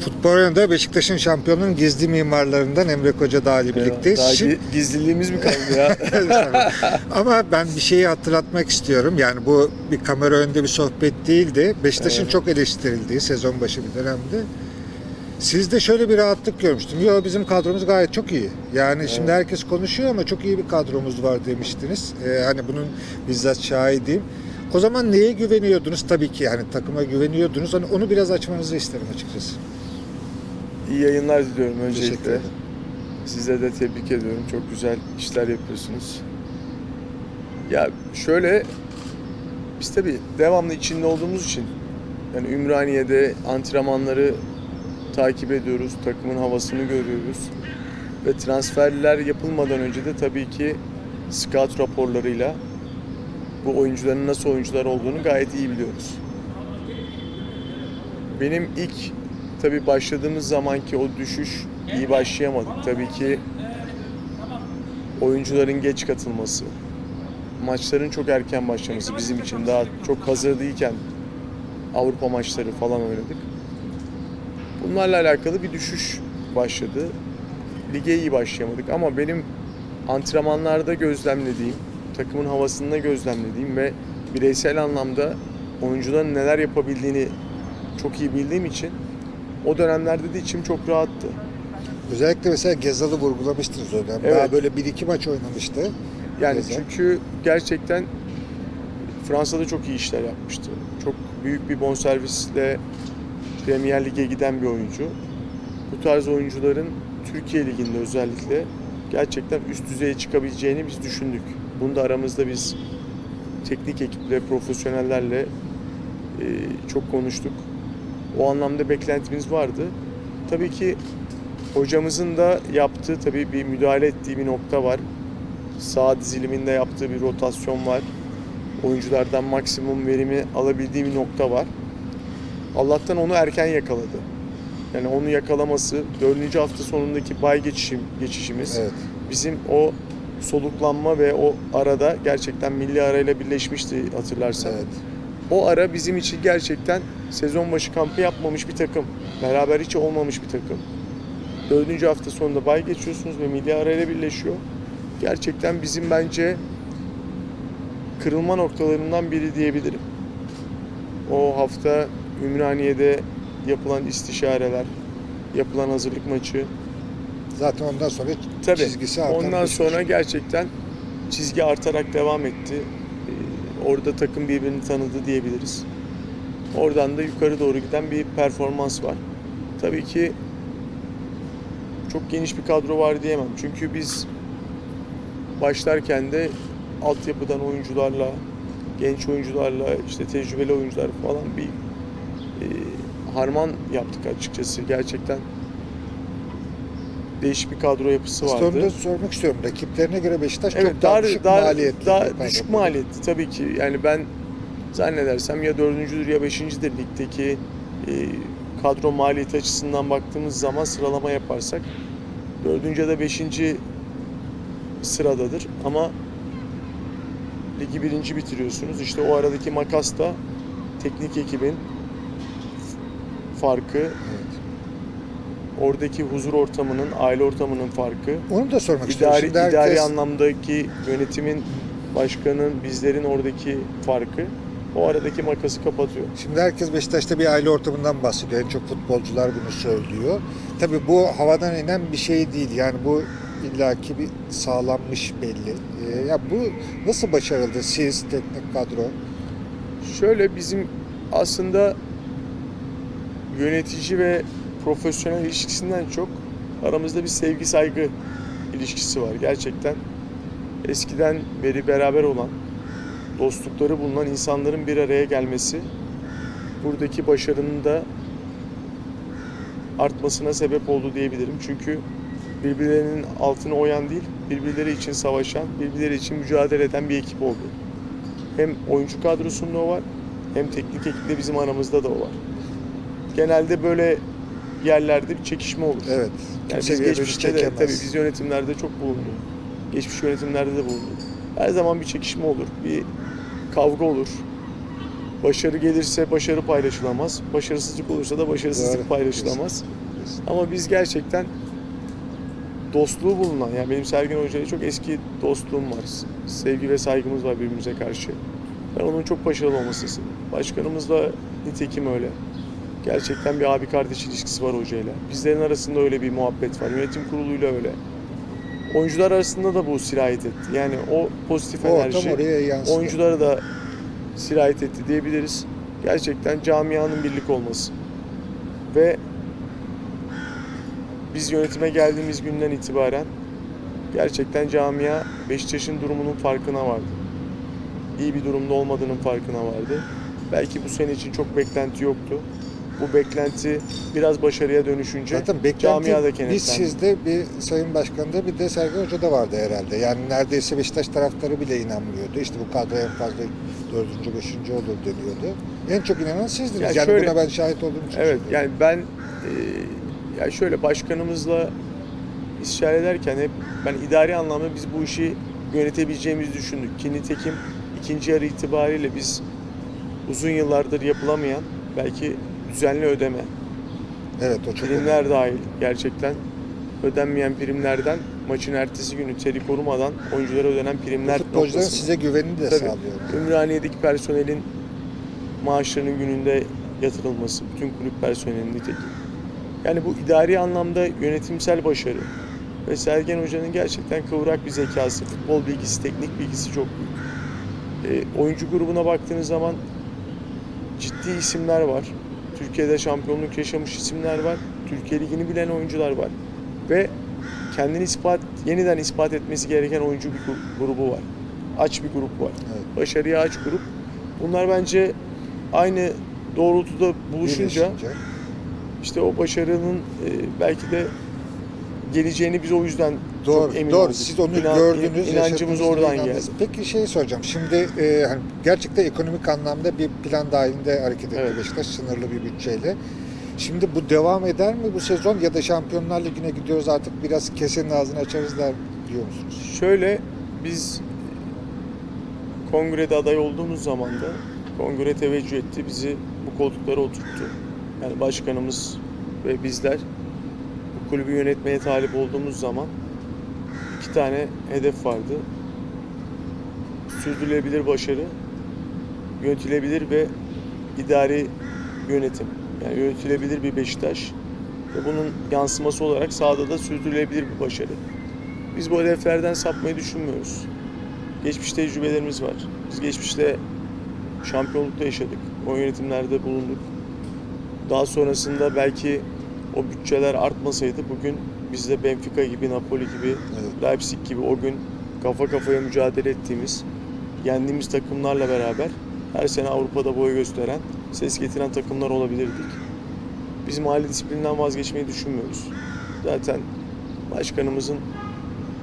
Futbol arenada Beşiktaş'ın şampiyonluğun gizli mimarlarından Emre Koca Dağ ile birlikteyiz. Daha Şimdi- gi- gizliliğimiz mi kaldı ya? Ama ben bir şeyi hatırlatmak istiyorum. Yani bu bir kamera önünde bir sohbet değildi. Beşiktaş'ın Evet. çok eleştirildiği sezon başı bir dönemde. Sizde şöyle bir rahatlık görmüştüm. Yo bizim kadromuz gayet çok iyi. Yani şimdi herkes konuşuyor ama çok iyi bir kadromuz var demiştiniz. Ee, hani bunun bizzat şahidiyim. O zaman neye güveniyordunuz? Tabii ki yani takıma güveniyordunuz. Hani onu biraz açmanızı isterim açıkçası. İyi yayınlar diliyorum öncelikle. Size de tebrik ediyorum. Çok güzel işler yapıyorsunuz. Ya şöyle biz tabii devamlı içinde olduğumuz için yani Ümraniye'de antrenmanları takip ediyoruz. Takımın havasını görüyoruz. Ve transferler yapılmadan önce de tabii ki scout raporlarıyla bu oyuncuların nasıl oyuncular olduğunu gayet iyi biliyoruz. Benim ilk tabii başladığımız zamanki o düşüş iyi başlayamadık. Tabii ki oyuncuların geç katılması, maçların çok erken başlaması bizim için daha çok hazır değilken Avrupa maçları falan oynadık. Bunlarla alakalı bir düşüş başladı. Lige iyi başlayamadık ama benim antrenmanlarda gözlemlediğim, takımın havasında gözlemlediğim ve bireysel anlamda oyuncuların neler yapabildiğini çok iyi bildiğim için o dönemlerde de içim çok rahattı. Özellikle mesela Gezal'ı vurgulamıştınız o dönem. Evet. Daha böyle bir iki maç oynamıştı. Yani Gezal. çünkü gerçekten Fransa'da çok iyi işler yapmıştı. Çok büyük bir bonservisle Premier Lig'e giden bir oyuncu. Bu tarz oyuncuların Türkiye Ligi'nde özellikle gerçekten üst düzeye çıkabileceğini biz düşündük. Bunu da aramızda biz teknik ekiple, profesyonellerle e, çok konuştuk. O anlamda beklentimiz vardı. Tabii ki hocamızın da yaptığı tabii bir müdahale ettiği bir nokta var. Sağ diziliminde yaptığı bir rotasyon var. Oyunculardan maksimum verimi alabildiği bir nokta var. Allah'tan onu erken yakaladı. Yani onu yakalaması, dördüncü hafta sonundaki bay geçişim, geçişimiz Evet. bizim o soluklanma ve o arada gerçekten milli arayla birleşmişti hatırlarsan. Evet. O ara bizim için gerçekten sezon başı kampı yapmamış bir takım. Beraber hiç olmamış bir takım. Dördüncü hafta sonunda bay geçiyorsunuz ve milli arayla birleşiyor. Gerçekten bizim bence kırılma noktalarından biri diyebilirim. O hafta Ümraniye'de yapılan istişareler, yapılan hazırlık maçı. Zaten ondan sonra Tabii çizgisi artan ondan sonra süreç. gerçekten çizgi artarak devam etti. Orada takım birbirini tanıdı diyebiliriz. Oradan da yukarı doğru giden bir performans var. Tabii ki çok geniş bir kadro var diyemem. Çünkü biz başlarken de altyapıdan oyuncularla, genç oyuncularla, işte tecrübeli oyuncular falan bir e, harman yaptık açıkçası. Gerçekten değişik bir kadro yapısı vardı. onu da sormak istiyorum. Rakiplerine göre Beşiktaş Evet, çok daha, daha, düşük daha, maliyetli. daha düşük maliyetli tabii ki. Yani ben zannedersem ya dördüncüdür ya beşincidir ligdeki e, kadro maliyeti açısından baktığımız zaman sıralama yaparsak dördüncü ya da beşinci sıradadır. Ama ligi birinci bitiriyorsunuz. İşte o aradaki makas da teknik ekibin farkı. Oradaki huzur ortamının, aile ortamının farkı. Onu da sormak istiyorum. İdari, Şimdi herkes, idari anlamdaki yönetimin, başkanın, bizlerin oradaki farkı o aradaki makası kapatıyor. şimdi herkes Beşiktaş'ta bir aile ortamından bahsediyor. En çok futbolcular bunu söylüyor. Tabii bu havadan inen bir şey değil. Yani bu illaki bir sağlanmış belli. Ee, ya bu nasıl başarıldı siz, teknik kadro? Şöyle bizim aslında yönetici ve profesyonel ilişkisinden çok aramızda bir sevgi saygı ilişkisi var. Gerçekten eskiden beri beraber olan, dostlukları bulunan insanların bir araya gelmesi buradaki başarının da artmasına sebep oldu diyebilirim. Çünkü birbirlerinin altını oyan değil, birbirleri için savaşan, birbirleri için mücadele eden bir ekip oldu. Hem oyuncu kadrosunda o var, hem teknik ekipte bizim aramızda da o var. Genelde böyle yerlerde bir çekişme olur. Evet. Yani biz geçmişte de tabii biz yönetimlerde çok bulunduk. Geçmiş yönetimlerde de bulunduk. Her zaman bir çekişme olur, bir kavga olur. Başarı gelirse başarı paylaşılamaz. Başarısızlık olursa da başarısızlık Doğru. paylaşılamaz. Ama biz gerçekten dostluğu bulunan, yani benim Sergen Hoca ile çok eski dostluğum var. Sevgi ve saygımız var birbirimize karşı. Ben onun çok başarılı olmasını istedim. Başkanımız da nitekim öyle. Gerçekten bir abi kardeş ilişkisi var hocayla. Bizlerin arasında öyle bir muhabbet var. Yönetim kuruluyla öyle. Oyuncular arasında da bu sirayet etti. Yani o pozitif O enerji oyunculara da sirayet etti diyebiliriz. Gerçekten camianın birlik olması. Ve biz yönetime geldiğimiz günden itibaren gerçekten camia Beşiktaş'ın durumunun farkına vardı. İyi bir durumda olmadığının farkına vardı. Belki bu sene için çok beklenti yoktu. Bu beklenti biraz başarıya dönüşünce Zaten beklenti biz sizde bir Sayın Başkan'da bir de Sergen Hoca'da vardı herhalde. Yani neredeyse Beşiktaş taraftarı bile inanmıyordu. İşte bu kadro en fazla dördüncü, beşinci olur deniyordu. En çok inanan sizdiniz. Ya yani şöyle- buna ben şahit olduğum için Evet söylüyorum. yani ben e, ya şöyle başkanımızla istişare ederken hep ben idari anlamda biz bu işi yönetebileceğimizi düşündük. Ki nitekim ikinci yarı itibariyle biz uzun yıllardır yapılamayan belki düzenli ödeme, Evet o çok primler dahil gerçekten ödenmeyen primlerden maçın ertesi günü teri korumadan oyunculara ödenen primler Futbolcuların size güvenini de Tabii. sağlıyor. Ümraniye'deki personelin maaşlarının gününde yatırılması, bütün kulüp personelinin nitekim. Yani bu idari anlamda yönetimsel başarı ve Sergen Hoca'nın gerçekten kıvrak bir zekası, futbol bilgisi, teknik bilgisi çok büyük. E, oyuncu grubuna baktığınız zaman ciddi isimler var. Türkiye'de şampiyonluk yaşamış isimler var. Türkiye Ligi'ni bilen oyuncular var. Ve kendini ispat, yeniden ispat etmesi gereken oyuncu bir gru- grubu var. Aç bir grup var Evet. başarıya aç grup. Bunlar bence aynı doğrultuda buluşunca Birleşince. işte o başarının e, belki de geleceğini biz o yüzden Doğru, çok emin doğru. olduk. Siz onu İnan- gördünüz, inancımız oradan geldi. Peki şey soracağım. Şimdi e, hani gerçekten ekonomik anlamda bir plan dahilinde hareket etti Evet. Beşiktaş sınırlı bir bütçeyle. Şimdi bu devam eder mi bu sezon ya da Şampiyonlar Ligi'ne gidiyoruz artık biraz kesenin ağzını açarız der diyor musunuz? Şöyle biz kongrede aday olduğumuz zaman da kongre teveccüh etti. Bizi bu koltuklara oturttu. Yani başkanımız ve bizler bu kulübü yönetmeye talip olduğumuz zaman iki tane hedef vardı. Sürdürülebilir başarı, yönetilebilir ve idari yönetim. Yani yönetilebilir bir Beşiktaş ve bunun yansıması olarak sahada da sürdürülebilir bir başarı. Biz bu hedeflerden sapmayı düşünmüyoruz. Geçmiş tecrübelerimiz var. Biz geçmişte şampiyonlukta yaşadık. O yönetimlerde bulunduk. Daha sonrasında belki o bütçeler artmasaydı bugün biz de Benfica gibi, Napoli gibi, Evet. Leipzig gibi o gün kafa kafaya mücadele ettiğimiz, yendiğimiz takımlarla beraber her sene Avrupa'da boy gösteren, ses getiren takımlar olabilirdik. Biz mali disiplinden vazgeçmeyi düşünmüyoruz. Zaten başkanımızın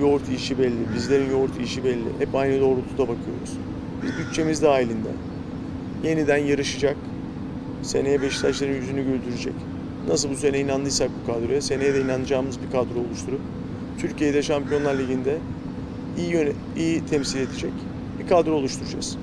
yoğurt işi belli, bizlerin yoğurt işi belli. Hep aynı doğrultuda bakıyoruz. Biz bütçemiz dahilinde. Yeniden yarışacak. Seneye Beşiktaşların yüzünü güldürecek. Nasıl bu sene inandıysak bu kadroya, seneye de inanacağımız bir kadro oluşturup Türkiye'de Şampiyonlar Ligi'nde iyi yöne, iyi temsil edecek bir kadro oluşturacağız.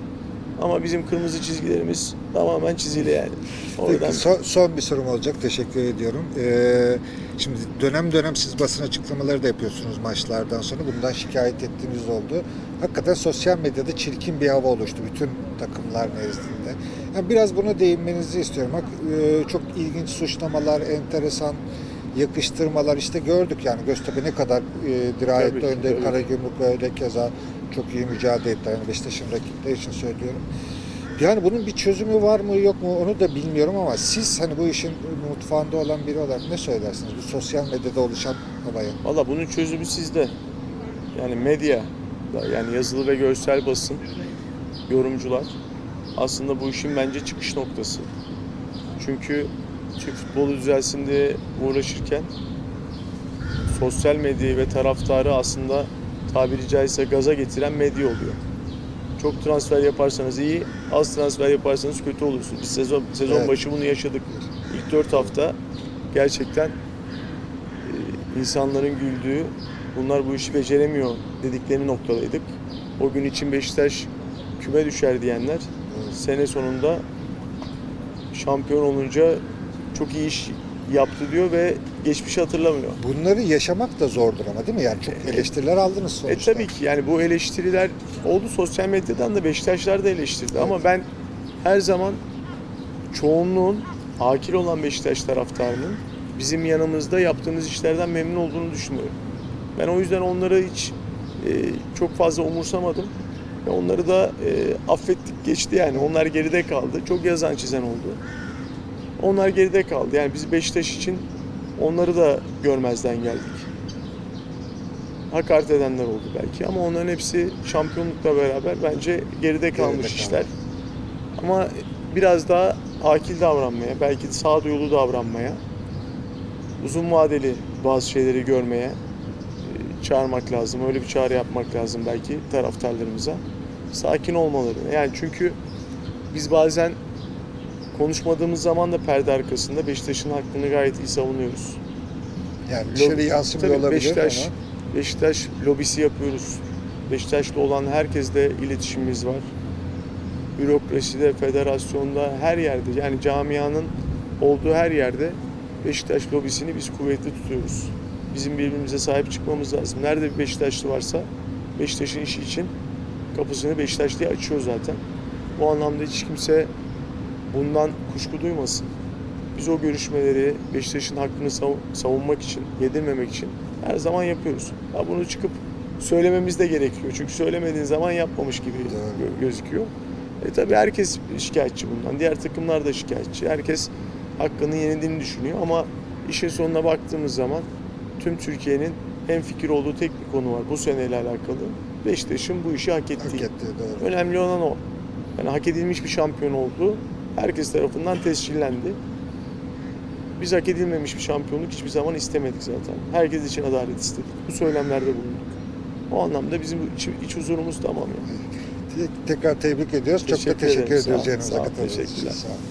Ama bizim kırmızı çizgilerimiz tamamen çizili yani. Oradan Peki, son, son bir sorum olacak. Teşekkür ediyorum. Ee, şimdi dönem dönem siz basın açıklamaları da yapıyorsunuz maçlardan sonra. Bundan şikayet ettiğiniz oldu. Hakikaten sosyal medyada çirkin bir hava oluştu bütün takımlar nezdinde. Biraz buna değinmenizi istiyorum. Bak, e, çok ilginç suçlamalar, enteresan yakıştırmalar işte gördük yani Göztepe ne kadar e, dirayetli Tabii önde. Karagümrük öyle keza çok iyi mücadele etti. Yani Beşiktaş'ın rakipleri için söylüyorum. Yani bunun bir çözümü var mı yok mu onu da bilmiyorum ama siz hani bu işin mutfağında olan biri olarak ne söylersiniz bu sosyal medyada oluşan havaya? Valla bunun çözümü sizde. Yani medya, yani yazılı ve görsel basın, yorumcular aslında bu işin bence çıkış noktası. Çünkü Türk futbolu düzelsin diye uğraşırken sosyal medyayı ve taraftarı aslında tabiri caizse gaza getiren medya oluyor. Çok transfer yaparsanız iyi, az transfer yaparsanız kötü olursunuz. Biz sezon sezon Evet. başı bunu yaşadık. İlk 4 hafta gerçekten e, insanların güldüğü, bunlar bu işi beceremiyor dedikleri noktadaydık. O gün için Beşiktaş küme düşer diyenler sene sonunda şampiyon olunca çok iyi iş yaptı diyor ve geçmişi hatırlamıyor. Bunları yaşamak da zordur ama değil mi? Yani çok eleştiriler aldınız E sonuçta. tabii ki yani bu eleştiriler oldu sosyal medyadan da Beşiktaşlar da eleştirdi ama ben her zaman çoğunluğun akil olan Beşiktaş taraftarının bizim yanımızda yaptığımız işlerden memnun olduğunu düşünüyorum. Ben o yüzden onları hiç e, çok fazla umursamadım. Ve onları da e, affettik geçti yani. Onlar geride kaldı. Çok yazan çizen oldu. Onlar geride kaldı. Yani biz Beşiktaş için onları da görmezden geldik hakaret edenler oldu belki ama onların hepsi şampiyonlukla beraber bence geride kalmış kaldı. işler. Ama biraz daha akil davranmaya, belki sağduyulu davranmaya, uzun vadeli bazı şeyleri görmeye e, çağırmak lazım. Öyle bir çağrı yapmak lazım belki taraftarlarımıza. Sakin olmalarını. Yani çünkü biz bazen konuşmadığımız zaman da perde arkasında Beşiktaş'ın hakkını gayet iyi savunuyoruz. Yani dışarı yansımıyor olabilir Beşiktaş, ama Beşiktaş lobisi yapıyoruz. Beşiktaşlı olan herkesle iletişimimiz var. Bürokraside, federasyonda, her yerde yani camianın olduğu her yerde Beşiktaş lobisini biz kuvvetli tutuyoruz. Bizim birbirimize sahip çıkmamız lazım. Nerede bir Beşiktaşlı varsa Beşiktaş'ın işi için kapısını Beşiktaşlı'ya açıyor zaten. Bu anlamda hiç kimse bundan kuşku duymasın. Biz o görüşmeleri Beşiktaş'ın hakkını sav- savunmak için, yedirmemek için her zaman yapıyoruz. Ha bunu çıkıp söylememiz de gerekiyor. Çünkü söylemediğin zaman yapmamış gibi gö- gözüküyor. E tabi herkes şikayetçi bundan. Diğer takımlar da şikayetçi. Herkes hakkının yenildiğini düşünüyor ama işin sonuna baktığımız zaman tüm Türkiye'nin en fikir olduğu tek bir konu var bu seneyle alakalı. Beşiktaş'ın bu işi hak ettiği. hak etti doğru. Önemli olan o. Yani hak edilmiş bir şampiyon oldu. Herkes tarafından tescillendi. Biz hak edilmemiş bir şampiyonluk hiçbir zaman istemedik zaten. Herkes için adalet istedik. Bu söylemlerde bulunduk. O anlamda bizim iç, iç huzurumuz tamam yani. Tekrar tebrik ediyoruz. Çok da Teşekkür teşekkür ederim. Sağ ediyoruz yanımıza sağ ol, katıldığınız için. teşekkürler. Sağ olun.